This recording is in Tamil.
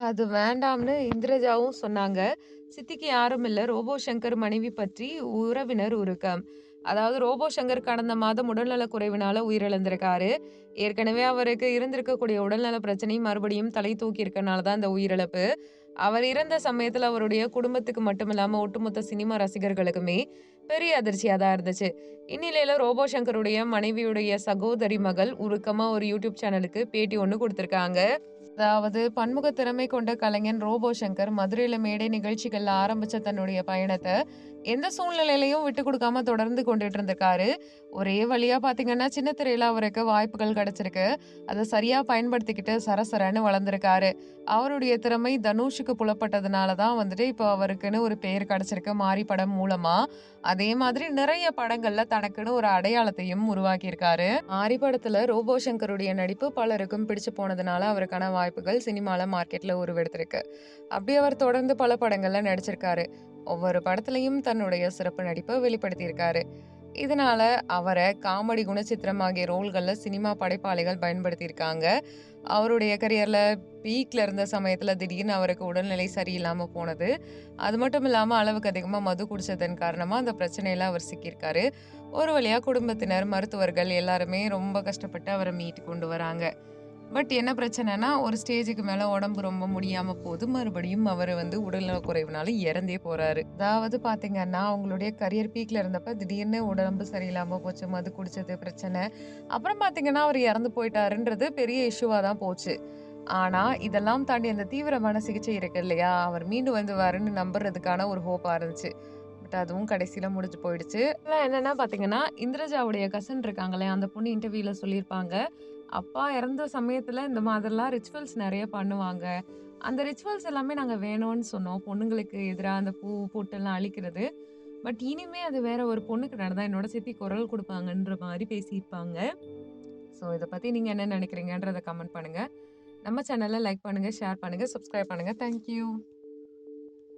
அது வேண்டாம்னு இந்திரஜாவும் சொன்னாங்க. சித்திக்கு யாரும் இல்ல. ரோபோ சங்கர் மனைவி பற்றி உறவினர் உருக்கம். அதாவது ரோபோ சங்கர் கடந்த மாதம் உடல்நல குறைவினால உயிரிழந்திருக்காரு. ஏற்கனவே அவருக்கு இருந்திருக்கக்கூடிய உடல்நல பிரச்சனை மறுபடியும் தலை தூக்கி இருக்கனால தான் இந்த உயிரிழப்பு. அவர் இறந்த சமயத்துல அவருடைய குடும்பத்துக்கு மட்டுமில்லாம ஒட்டுமொத்த சினிமா ரசிகர்களுக்குமே பெரிய அதிர்ச்சியாக தான் இருந்துச்சு. இந்நிலையில் ரோபோ சங்கருடைய மனைவியுடைய சகோதரி மகள் உருக்கமாக ஒரு யூடியூப் சேனலுக்கு பேட்டி ஒன்று கொடுத்துருக்காங்க அதாவது பன்முக திறமை கொண்ட கலைஞன் ரோபோ சங்கர் மதுரையில் மேடை நிகழ்ச்சிகளில் ஆரம்பித்த தன்னுடைய பயணத்தை எந்த சூழ்நிலையிலையும் விட்டு கொடுக்காம தொடர்ந்து கொண்டுட்டு இருந்திருக்காரு. ஒரே வழியாக பார்த்தீங்கன்னா, சின்ன திரையில் அவருக்கு வாய்ப்புகள் கிடச்சிருக்கு அதை சரியாக பயன்படுத்திக்கிட்டு சரசரன்னு வளர்ந்துருக்காரு அவருடைய திறமை தனுஷுக்கு புலப்பட்டதுனால தான் வந்துட்டு இப்போ அவருக்குன்னு ஒரு பெயர் கிடச்சிருக்கு மாறி படம் மூலமாக அதே மாதிரி நிறைய படங்கள்ல தனக்குன்னு ஒரு அடையாளத்தையும் உருவாக்கியிருக்காரு. மாரி படத்துல ரோபோ சங்கருடைய நடிப்பு பலருக்கும் பிடிச்சு போனதுனால அவருக்கான வாய்ப்புகள் சினிமால மார்க்கெட்ல உருவெடுத்திருக்கு. அப்படி அவர் தொடர்ந்து பல படங்கள்ல நடிச்சிருக்காரு. ஒவ்வொரு படத்துலையும் தன்னுடைய சிறப்பு நடிப்பை வெளிப்படுத்தியிருக்காரு. இதனால அவரை காமெடி குணச்சித்திரம் ஆகிய ரோல்களில் சினிமா படைப்பாளிகள் பயன்படுத்தியிருக்காங்க. அவருடைய கரியரில் பீக்கில் இருந்த சமயத்தில் திடீர்னு அவருக்கு உடல்நிலை சரியில்லாமல் போனது. அது மட்டும் இல்லாமல் அளவுக்கு அதிகமாக மது குடித்ததன் காரணமாக அந்த பிரச்சனையில் அவர் சிக்கியிருக்காரு. ஒரு வழியாக குடும்பத்தினர், மருத்துவர்கள் எல்லாருமே ரொம்ப கஷ்டப்பட்டு அவரை மீட்டு கொண்டு வராங்க. பட் என்ன பிரச்சனைன்னா, ஒரு ஸ்டேஜுக்கு மேல உடம்பு ரொம்ப முடியாம போது. மறுபடியும் அவர் வந்து உடல்நல குறைவுனால இறந்தே போறாரு. அதாவது பார்த்தீங்கன்னா, அவங்களுடைய கரியர் பீக்ல இருந்தப்ப திடீர்னு உடம்பு சரியில்லாம போச்சு. மது குடிச்சது பிரச்சனை. அப்புறம் பார்த்தீங்கன்னா, அவர் இறந்து போயிட்டாருன்றது பெரிய இஷ்யூவா தான் போச்சு. ஆனா, இதெல்லாம் தாண்டி அந்த தீவிரமான சிகிச்சை இருக்கு இல்லையா? அவர் மீண்டு வந்துவாருன்னு நம்புறதுக்கான ஒரு ஹோப்பா இருந்துச்சு. பட் அதுவும் கடைசியில் முடிஞ்சு போயிடுச்சு. என்னென்னா பார்த்தீங்கன்னா, இந்திரஜாவுடைய கசின் இருக்காங்களே, அந்த பொண்ணு இன்டர்வியூவில் சொல்லியிருப்பாங்க. அப்பா இறந்த சமயத்தில் இந்த மாதிரிலாம் ரிச்சுவல்ஸ் நிறைய பண்ணுவாங்க. அந்த ரிச்சுவல்ஸ் எல்லாமே நாங்கள் வேணும்னு சொன்னோம். பொண்ணுங்களுக்கு எதிராக அந்த பூ, பொட்டெல்லாம் அழிக்கிறது. பட் இனிமே அது வேற ஒரு பொண்ணுக்கு நடந்தால் என்னோட சேர்த்தி குரல் கொடுப்பாங்கன்ற மாதிரி பேசியிருப்பாங்க. ஸோ இதை பற்றி நீங்கள் என்ன நினைக்கிறீங்கன்றதை கமெண்ட் பண்ணுங்கள் நம்ம சேனலில் லைக் பண்ணுங்கள் ஷேர் பண்ணுங்கள் சப்ஸ்கிரைப் பண்ணுங்கள் தேங்க் யூ.